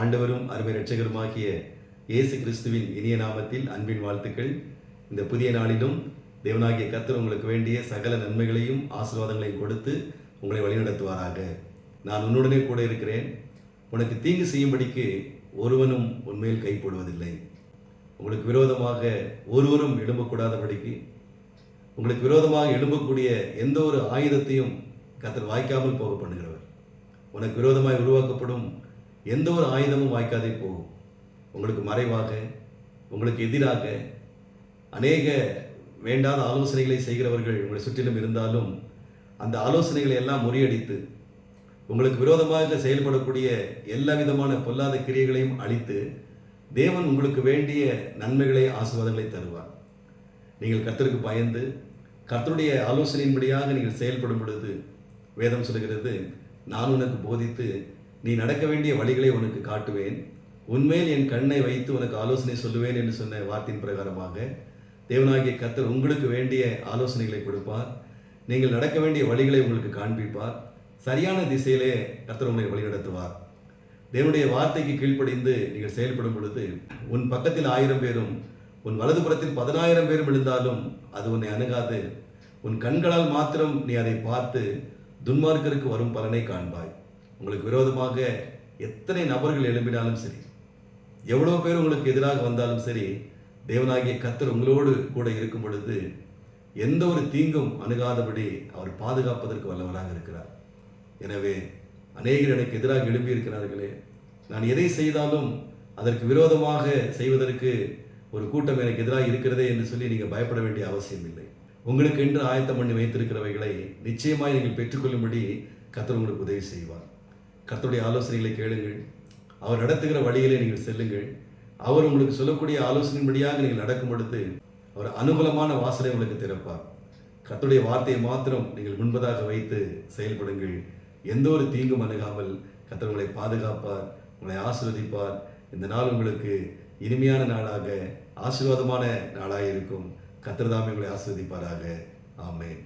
ஆண்டவரும் அருமை இரட்சகருமாகிய இயேசு கிறிஸ்துவின் இனிய நாமத்தில் அன்பின் வாழ்த்துக்கள். இந்த புதிய நாளிலும் தேவனாகிய கத்தர் உங்களுக்கு வேண்டிய சகல நன்மைகளையும் ஆசீர்வாதங்களையும் கொடுத்து உங்களை வழிநடத்துவாராக. நான் உன்னுடனே கூட இருக்கிறேன். உனக்கு தீங்கு செய்யும்படிக்கு ஒருவனும் உண்மையில் கைப்படுவதில்லை உங்களுக்கு விரோதமாக ஒருவரும் எழும்பக்கூடாதபடிக்கு உங்களுக்கு விரோதமாக எழும்பக்கூடிய எந்த ஒரு ஆயுதத்தையும் கத்தர் வாய்க்காமல் போக பண்ணுகிறவர். உனக்கு விரோதமாய் உருவாக்கப்படும் எந்த ஒரு ஆயுதமும் வாய்க்காதே போகும். உங்களுக்கு மறைவாக உங்களுக்கு எதிராக அநேக வேண்டாத ஆலோசனைகளை செய்கிறவர்கள் உங்களை சுற்றிலும் இருந்தாலும் அந்த ஆலோசனைகளை எல்லாம் முறியடித்து உங்களுக்கு விரோதமாக செயல்படக்கூடிய எல்லா விதமான பொல்லாத கிரியைகளையும் அழித்து தேவன் உங்களுக்கு வேண்டிய நன்மைகளை ஆசீர்வாதங்களை தருவார். நீங்கள் கர்த்தருக்கு பயந்து கர்த்தருடைய ஆலோசனையின்படியாக நீங்கள் செயல்படும் பொழுது வேதம் சொல்கிறது நான் உனக்கு போதித்து நீ நடக்க வேண்டிய வழிகளை உனக்கு காட்டுவேன். உண்மையில் என் கண்ணை வைத்து உனக்கு ஆலோசனை சொல்லுவேன் என்று சொன்ன வார்த்தையின் பிரகாரமாக தேவனாகிய கர்த்தர் உங்களுக்கு வேண்டிய ஆலோசனைகளை கொடுப்பார். நீங்கள் நடக்க வேண்டிய வழிகளை உங்களுக்கு காண்பிப்பார். சரியான திசையிலே கர்த்தர் உங்களை வழிநடத்துவார். தேவனுடைய வார்த்தைக்கு கீழ்ப்படிந்து நீங்கள் செயல்படும் பொழுது உன் பக்கத்தில் ஆயிரம் பேரும் உன் வலதுபுறத்தில் பதினாயிரம் பேரும் எழுந்தாலும் அது உன்னை அணுகாது. உன் கண்களால் மாத்திரம் நீ அதை பார்த்து துன்மார்க்கருக்கு வரும் பலனை காண்பாய். உங்களுக்கு விரோதமாக எத்தனை நபர்கள் எழும்பினாலும் சரி எவ்வளோ பேர் உங்களுக்கு எதிராக வந்தாலும் சரி தேவனாகிய கத்தர் உங்களோடு கூட இருக்கும் பொழுது எந்த ஒரு தீங்கும் அணுகாதபடி அவர் பாதுகாப்பதற்கு வல்லவராக இருக்கிறார். எனவே அநேகர் எனக்கு எதிராக எழுப்பியிருக்கிறார்களே நான் எதை செய்தாலும் அதற்கு விரோதமாக செய்வதற்கு ஒரு கூட்டம் எனக்கு எதிராக இருக்கிறதே என்று சொல்லி நீங்கள் பயப்பட வேண்டிய அவசியம் இல்லை உங்களுக்கு என்று ஆயத்தம் பண்ணி வைத்திருக்கிறவைகளை நிச்சயமாய் நீங்கள் பெற்றுக்கொள்ளும்படி கத்தர் உங்களுக்கு உதவி செய்வார். கத்துடைய ஆலோசனைகளை கேளுங்கள். அவர் நடத்துகிற வழியிலே நீங்கள் செல்லுங்கள். அவர் உங்களுக்கு சொல்லக்கூடிய ஆலோசனையின்படியாக நீங்கள் நடக்கும் பொழுது அவர் அனுகூலமான வாசலை உங்களுக்கு திறப்பார். கத்துடைய வார்த்தையை மாத்திரம் நீங்கள் முன்பதாக வைத்து செயல்படுங்கள். எந்த ஒரு தீங்கும் அணுகாமல் கத்தர் உங்களை பாதுகாப்பார் உங்களை ஆசிர்வதிப்பார். இந்த நாள் உங்களுக்கு இனிமையான நாளாக ஆசீர்வாதமான நாளாக இருக்கும். கர்த்தர் உங்களை ஆசிர்வதிப்பாராக. ஆமேன்.